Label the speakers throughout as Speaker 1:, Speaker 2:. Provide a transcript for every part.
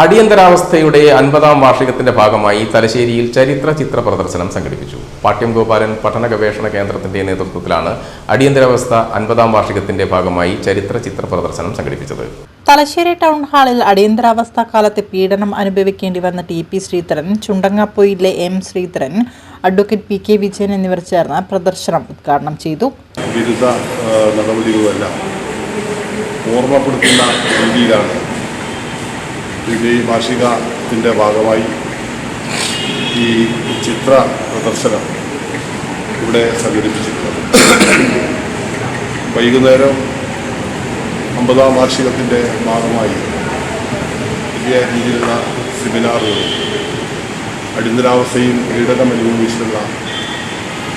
Speaker 1: അടിയന്തരാവസ്ഥയുടെ അൻപതാം വാർഷികത്തിന്റെ ഭാഗമായി തലശ്ശേരിയിൽ ചരിത്ര ചിത്ര പ്രദർശനം സംഘടിപ്പിച്ചു. പാട്യം ഗോപാലൻ പഠന ഗവേഷണ കേന്ദ്രത്തിന്റെ നേതൃത്വത്തിലാണ് അടിയന്തരാവസ്ഥ അൻപതാം വാർഷികത്തിന്റെ ഭാഗമായി ചരിത്ര ചിത്ര പ്രദർശനം സംഘടിപ്പിച്ചത്.
Speaker 2: തലശ്ശേരി ടൗൺ ഹാളിൽ അടിയന്തരാവസ്ഥ കാലത്ത് പീഡനം അനുഭവിക്കേണ്ടി വന്ന T P Sreedharan ചുണ്ടങ്ങാപ്പൊയിലെ M Sreedharan advocate P K Vijayan എന്നിവർ ചേർന്ന് പ്രദർശനം ഉദ്ഘാടനം ചെയ്തു.
Speaker 3: നടപടികളുമെല്ലാം ഓർമ്മപ്പെടുത്തുന്ന രീതിയിലാണ് ഈ വാർഷികത്തിന്റെ ഭാഗമായി ഈ ചിത്ര പ്രദർശനം ഇവിടെ സംഘടിപ്പിച്ചിട്ടുള്ളത് വൈകുന്നേരം അമ്പതാം വാർഷികത്തിന്റെ ഭാഗമായി വലിയ രീതിയിലുള്ള സെമിനാറുകൾ അടിയന്തരാവസ്ഥയും പീഡനം അനുഭവിച്ചിട്ടുള്ള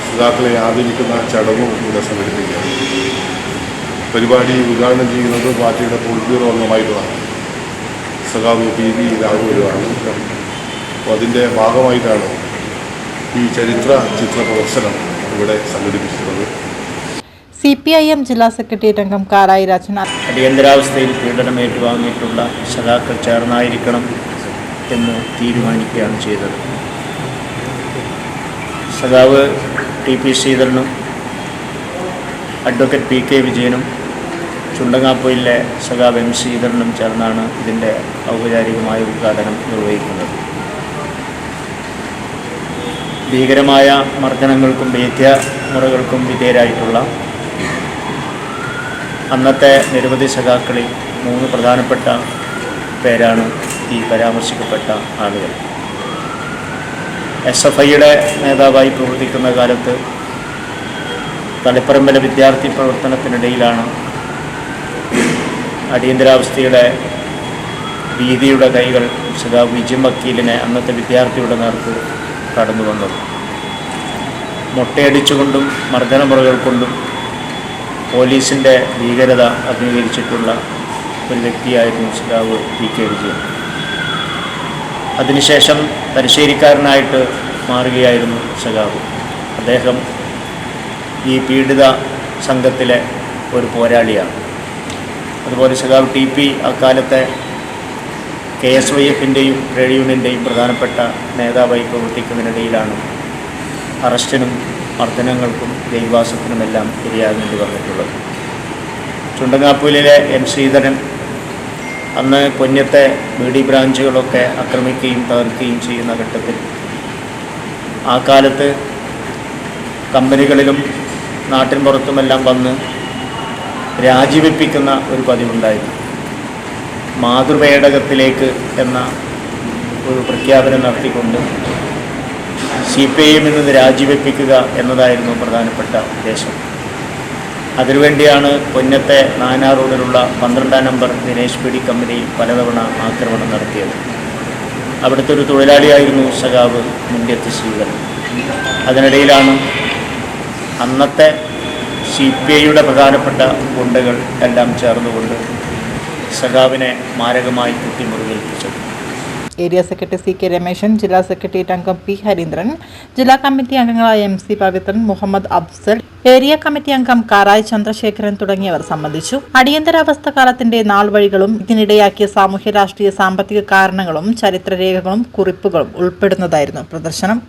Speaker 3: സുതാക്കളെ ആദരിക്കുന്ന ചടങ്ങും ഇവിടെ സംഘടിപ്പിക്കുക പരിപാടി ഉദ്ഘാടനം ചെയ്യുന്നത് പാർട്ടിയുടെ പൊളിറ്റ് ബ്യൂറോ സഖാവ് പി വി രാഘവരുമാണ് അപ്പോൾ അതിന്റെ ഭാഗമായിട്ടാണ് ഈ ചരിത്ര ചിത്ര പ്രദർശനം ഇവിടെ സംഘടിപ്പിച്ചിട്ടുള്ളത്.
Speaker 2: സി പി ഐ എം ജില്ലാ സെക്രട്ടറി രംഗം കാരായി രാജൻ
Speaker 4: അടിയന്തരാവസ്ഥയിൽ പീഡനം ഏറ്റുവാങ്ങിയിട്ടുള്ള സഖാക്കൾ ചേർന്നായിരിക്കണം എന്ന് തീരുമാനിക്കുകയാണ് ചെയ്തത്. സഖാവ് ടി പി ശ്രീധരനും അഡ്വക്കേറ്റ് പി കെ വിജയനും ചുണ്ടങ്ങാപ്പൊയിലെ സഖാബ് എം ശ്രീധരനും ചേർന്നാണ് ഇതിന്റെ ഔപചാരികമായ ഉദ്ഘാടനം നിർവഹിക്കുന്നത്. ഭീകരമായ മർദ്ദനങ്ങൾക്കും വേദ്യമുറകൾക്കും വിധേയരായിട്ടുള്ള അന്നത്തെ നിരവധി സഖാക്കളിൽ മൂന്ന് പ്രധാനപ്പെട്ട പേരാണ് ഈ പരാമർശിക്കപ്പെട്ട ആളുകൾ. എസ് എഫ് ഐയുടെ നേതാവായി പ്രവർത്തിക്കുന്ന കാലത്ത് തളിപ്പറമ്പല വിദ്യാർത്ഥി പ്രവർത്തനത്തിനിടയിലാണ് അടിയന്തരാവസ്ഥയുടെ ഭീതിയുടെ കൈകൾ സദാ വിജയം വക്കീലിനെ അന്നത്തെ വിദ്യാർത്ഥിയുടെ നേർക്ക് കടന്നു വന്നത്. മുട്ടയടിച്ചുകൊണ്ടും മർദ്ദനമുറകൾ കൊണ്ടും പോലീസിന്റെ ഭീകരത അംഗീകരിച്ചിട്ടുള്ള ഒരു വ്യക്തിയായിരുന്നു സഖാവ് പി കെ വിജയൻ. അതിനുശേഷം തലശ്ശേരിക്കാരനായിട്ട് മാറുകയായിരുന്നു സഖാവ് അദ്ദേഹം ഈ പീഡിത സംഘത്തിലെ ഒരു പോരാളിയാണ്. അതുപോലെ ശകാവ് ടി പി അക്കാലത്തെ കെ എസ് വൈ എഫിന്റെയും ട്രേഡ് യൂണിയന്റെയും പ്രധാനപ്പെട്ട നേതാവായി പ്രവർത്തിക്കുന്നതിനിടയിലാണ് അറസ്റ്റിനും മർദ്ദനങ്ങൾക്കും ദൈവാസത്തിനുമെല്ലാം ഇരയാകേണ്ടി വന്നിട്ടുള്ളത്. ചുണ്ടങ്ങാപ്പൂലിലെ എം ശ്രീധരൻ അന്ന് പൊന്നത്തെ ബി ഡി ബ്രാഞ്ചുകളൊക്കെ ആക്രമിക്കുകയും തകർക്കുകയും ചെയ്യുന്ന ഘട്ടത്തിൽ ആ കാലത്ത് കമ്പനികളിലും നാട്ടിൻ പുറത്തുമെല്ലാം വന്ന് രാജിവെപ്പിക്കുന്ന ഒരു പതിവുണ്ടായിരുന്നു. മാതൃപേടകത്തിലേക്ക് എന്ന ഒരു പ്രഖ്യാപനം നടത്തിക്കൊണ്ട് സി പി ഐ എമ്മിൽ നിന്ന് രാജിവെപ്പിക്കുക എന്നതായിരുന്നു പ്രധാനപ്പെട്ട ഉദ്ദേശം. അതിനുവേണ്ടിയാണ് പൊന്നത്തെ നാനാ റോഡിലുള്ള പന്ത്രണ്ടാം നമ്പർ ദിനേശ് പിടി കമ്പനിയിൽ പലതവണ ആക്രമണം നടത്തിയത്. അവിടുത്തെ ഒരു തൊഴിലാളിയായിരുന്നു സഖാവ് മുന്തിയത്ത് ശ്രീധരൻ. അതിനിടയിലാണ് അന്നത്തെ സി പി ഐയുടെ പ്രധാനപ്പെട്ട ഗുണ്ടകൾ എല്ലാം ചേർന്നുകൊണ്ട് സഖാവിനെ മാരകമായി കുത്തിമുറിവേൽപ്പിച്ചത്
Speaker 2: area secretary C K Rameshan ജില്ലാ സെക്രട്ടേറിയറ്റ് അംഗം പി ഹരീന്ദ്രൻ ജില്ലാ കമ്മിറ്റി അംഗങ്ങളായ M C Pavithran Muhammad Afsal area committee അംഗം കാറായ് ചന്ദ്രശേഖരൻ തുടങ്ങിയവർ സംബന്ധിച്ചു. അടിയന്തരാവസ്ഥ കാലത്തിന്റെ നാൾവഴികളും ഇതിനിടയാക്കിയ സാമൂഹ്യ രാഷ്ട്രീയ സാമ്പത്തിക കാരണങ്ങളും ചരിത്രരേഖകളും കുറിപ്പുകളും ഉൾപ്പെടുന്നതായിരുന്നു പ്രദർശനം.